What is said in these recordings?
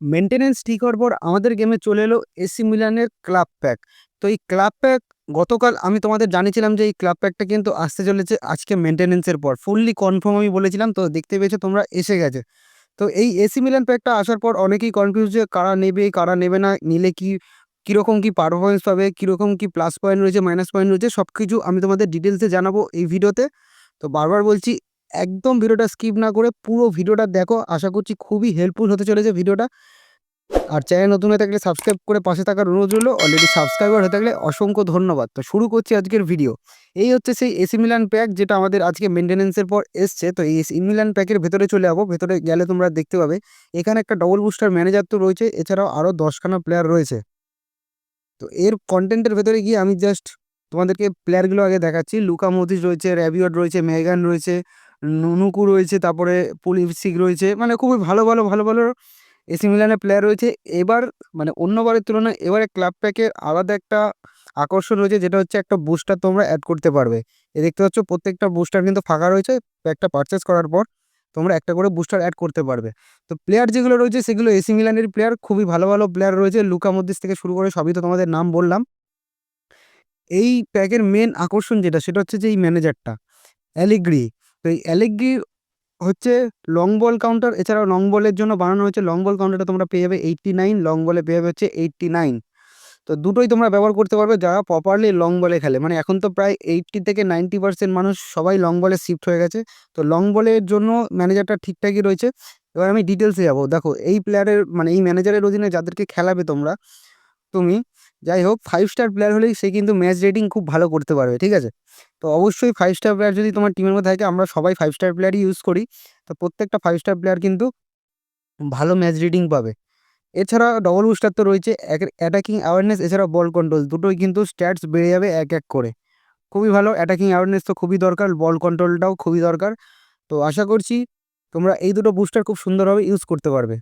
Maintenance ঠিক হওয়ার পর আমাদের গেমে চলে এলো এসি মিলানের ক্লাব প্যাক তো এই ক্লাব প্যাক গতকাল আমি তোমাদের জানিয়েছিলাম যে এই ক্লাব প্যাকটা কিন্তু আসতে চলেছে আজকে মেনটেন্যান্সের পর। ফুললি কনফার্ম আমি বলেছিলাম, তো দেখতে পেয়েছ তোমরা এসে গেছে। তো এই এসি মিলান প্যাকটা আসার পর অনেকেই কনফিউজ যে কারা নেবে কারা নেবে না, নিলে কি, কীরকম কী পারফরমেন্স পাবে, কীরকম কী প্লাস পয়েন্ট রয়েছে মাইনাস পয়েন্ট রয়েছে সব কিছু আমি তোমাদের ডিটেলসে জানাব এই ভিডিওতে তো বারবার বলছি একদম ভিডিওটা স্কিপ না করে পুরো ভিডিওটা দেখো। আশা করছি খুবই হেল্পফুল হতে চলেছে ভিডিওটা। আর চ্যানেল নতুন হয়ে থাকলে সাবস্ক্রাইব করে পাশে থাকার অনুরোধ রইল। অলরেডি সাবস্ক্রাইবার হয়ে থাকলে অসংখ্য ধন্যবাদ। তো শুরু করছি আজকের ভিডিও এই হচ্ছে সেই এসি মিলান প্যাক যেটা আমাদের আজকে মেনটেন্যান্সের পর এসছে। তো এই এসি মিলান প্যাকের ভেতরে চলে যাব। ভেতরে গেলে তোমরা দেখতে পাবে। এখানে একটা ডবল বুস্টার ম্যানেজার তো রয়েছে। এছাড়াও আরও দশখানা প্লেয়ার রয়েছে। তো এর কন্টেন্টের ভেতরে গিয়ে আমি জাস্ট তোমাদেরকে প্লেয়ারগুলো আগে দেখাচ্ছি। লুকা মতিস রয়েছে র্যাবিওট রয়েছে মেগান রয়েছে নুনুকু রয়েছে, তারপরে পুলিসিক রয়েছে মানে খুবই ভালো ভালো ভালো ভালো এসি মিলানের প্লেয়ার রয়েছে। এবার মানে অন্যবারের তুলনায় এবারে ক্লাব প্যাকের আলাদা একটা আকর্ষণ রয়েছে, যেটা হচ্ছে একটা বুস্টার তোমরা অ্যাড করতে পারবে। এ দেখতে পাচ্ছ, প্রত্যেকটা বুস্টার কিন্তু ফাঁকা রয়েছে প্যাকটা পারচেস করার পর তোমরা একটা করে বুস্টার অ্যাড করতে পারবে। তো প্লেয়ার যেগুলো রয়েছে, সেগুলো এসি মিলানের প্লেয়ার খুবই ভালো ভালো প্লেয়ার রয়েছে। লুকা মদ্দিস থেকে শুরু করে সবই তো তোমাদের নাম বললাম। এই প্যাকের মেন আকর্ষণ যেটা, সেটা হচ্ছে যে এই ম্যানেজারটা অ্যালিগ্রি তো এই অ্যালিগ্রি হচ্ছে লং বল কাউন্টার এছাড়াও লং বলের জন্য বানানো হয়েছে। লং বল কাউন্টারটা তোমরা পেয়ে যাবে এইট্টি নাইন লং বলে পেয়ে যাবে হচ্ছে এইট্টি নাইন তো দুটোই তোমরা ব্যবহার করতে পারবে যারা প্রপারলি লং বলে খেলে। মানে এখন তো প্রায় এইট্টি থেকে নাইনটি পার্সেন্ট মানুষ সবাই লং বলে শিফট হয়ে গেছে। তো লং বলের জন্য ম্যানেজারটা ঠিকঠাকই রয়েছে। এবার আমি ডিটেলসে যাব। দেখো, এই প্লেয়ারের মানে এই ম্যানেজারের অধীনে যাদেরকে খেলাবে তোমরা তুমি। যাই হোক ফাইভ স্টার প্লেয়ার হলেই সে কিন্তু ম্যাচ রেটিং খুব ভালো করতে পারবে, ঠিক আছে? তো অবশ্যই ফাইভ স্টার প্লেয়ার যদি তোমার টিমের মধ্যে থাকে, আমরা সবাই ফাইভ স্টার প্লেয়ারই ইউজ করি। তো প্রত্যেকটা ফাইভ স্টার প্লেয়ার কিন্তু ভালো ম্যাচ রিডিং পাবে। এছাড়া ডবল বুস্টার তো রয়েছে অ্যাটাকিং অ্যাওয়ারনেস এছাড়া বল কন্ট্রোল দুটোই কিন্তু স্ট্যাটস বেড়ে যাবে এক এক করে। খুবই ভালো অ্যাটাকিং অ্যাওয়ারনেস তো খুবই দরকার বল কন্ট্রোলটাও খুবই দরকার। তো আশা করছি তোমরা এই দুটো বুস্টার খুব সুন্দরভাবে ইউজ করতে পারবে।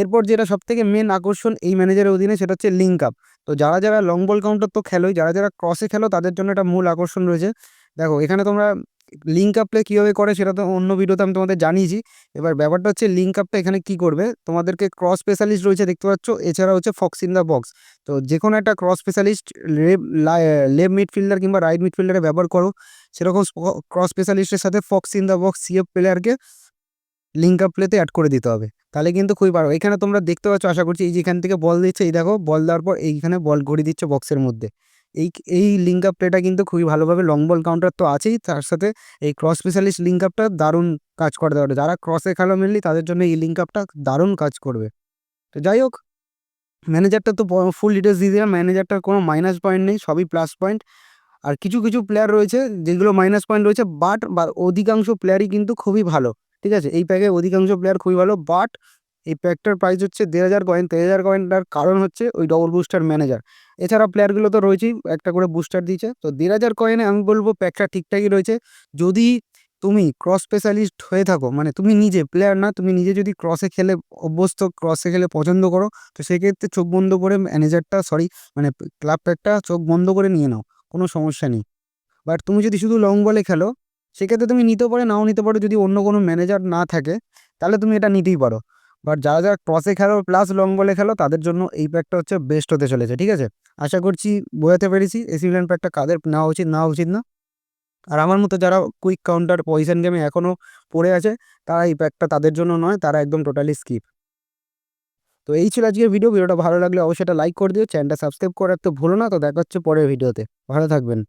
এরপর যেটা সবথেকে মেন আকর্ষণ এই ম্যানেজারের অধীনে সেটা হচ্ছে লিঙ্ক আপ তো যারা যারা লং বল কাউন্টার তো খেলোই, যারা যারা ক্রসে খেলো তাদের জন্য একটা মূল আকর্ষণ রয়েছে। দেখো, এখানে তোমরা লিঙ্ক আপ প্লে কীভাবে করে সেটা তো অন্য ভিডিওতে আমি তোমাদের জানিয়েছি। এবার ব্যাপারটা হচ্ছে লিঙ্ক আপটা এখানে কি করবে? তোমাদেরকে ক্রস স্পেশালিস্ট রয়েছে দেখতে পাচ্ছ, এছাড়া হচ্ছে ফক্স ইন দ্য বক্স তো যে কোনো একটা ক্রস স্পেশালিস্ট লেফট মিডফিল্ডার কিংবা রাইট মিডফিল্ডারে ব্যবহার করো। সেরকম ক্রস স্পেশালিস্টের সাথে fox in the box CF প্লেয়ারকে লিঙ্ক আপ প্লেতে অ্যাড করে দিতে হবে। তাহলে কিন্তু খুবই পারো এখানে তোমরা দেখতে পাচ্ছ, আশা করছি এই যেখান থেকে বল দিচ্ছে, এই দেখো বল দেওয়ার পর এইখানে বল ঘুরিয়ে দিচ্ছে বক্সের মধ্যে। এই এই লিঙ্ক আপ প্লেটা কিন্তু খুবই ভালোভাবে লং বল কাউন্টার তো আছেই, তার সাথে এই ক্রস স্পেশালিস্ট লিঙ্ক আপটা দারুণ কাজ করে দেওয়া যারা ক্রসে খেলো মেনলি তাদের জন্য এই লিঙ্ক আপটা দারুণ কাজ করবে। তো যাই হোক ম্যানেজারটা তো ফুল ডিটেলস দিয়ে দিলাম। ম্যানেজারটার কোনো মাইনাস পয়েন্ট নেই, সবই প্লাস পয়েন্ট আর কিছু কিছু প্লেয়ার রয়েছে, যেগুলো মাইনাস পয়েন্ট রয়েছে বাট বা অধিকাংশ প্লেয়ারই কিন্তু খুবই ভালো। ঠিক আছে? এই প্যাকে অধিকাংশ প্লেয়ার খুবই ভালো বাট এই প্যাকটার প্রাইস হচ্ছে দেড় হাজার কয়েন দেড় হাজার কয়েনটার কারণ হচ্ছে ওই ডবল বুস্টার ম্যানেজার এছাড়া প্লেয়ারগুলো তো রয়েছেই, একটা করে বুস্টার দিয়েছে। তো দেড় হাজার কয়েনে আমি বলব প্যাকটা ঠিকঠাকই রয়েছে। যদি তুমি ক্রস স্পেশালিস্ট হয়ে থাকো মানে তুমি নিজে প্লেয়ার না, তুমি নিজে যদি ক্রসে খেলে, অভ্যস্ত ক্রসে খেলে পছন্দ করো, তো সেক্ষেত্রে চোখ বন্ধ করে ম্যানেজারটা সরি মানে ক্লাব প্যাকটা চোখ বন্ধ করে নিয়ে নাও, কোনো সমস্যা নেই। বাট তুমি যদি শুধু লং বলে খেলো সেক্ষেত্রে তুমি নিতে পারো, নাও নিতে পারো। যদি অন্য কোনো ম্যানেজার না থাকে, তাহলে তুমি এটা নিতেই পারো। বাট যারা যারা ক্রসে খেলো প্লাস লং বলে খেলো, তাদের জন্য এই প্যাকটা হচ্ছে বেস্ট হতে চলেছে, ঠিক আছে? আশা করছি বোঝাতে পেরেছি। এসি মিলান প্যাকটা কাদের নেওয়া উচিত নেওয়া উচিত না। আর আমার মতো যারা কুইক কাউন্টার পজিশন গেমে এখনও পড়ে আছে, তারা এই প্যাকটা তাদের জন্য নয়, তারা একদম টোটালি স্কিপ তো এই ছিল আজকের ভিডিও ভিডিওটা ভালো লাগলে অবশ্যই এটা লাইক করে দিও। চ্যানেলটা সাবস্ক্রাইব করে রাখতে ভুলো না। তো দেখা হচ্ছে পরের ভিডিওতে ভালো থাকবেন।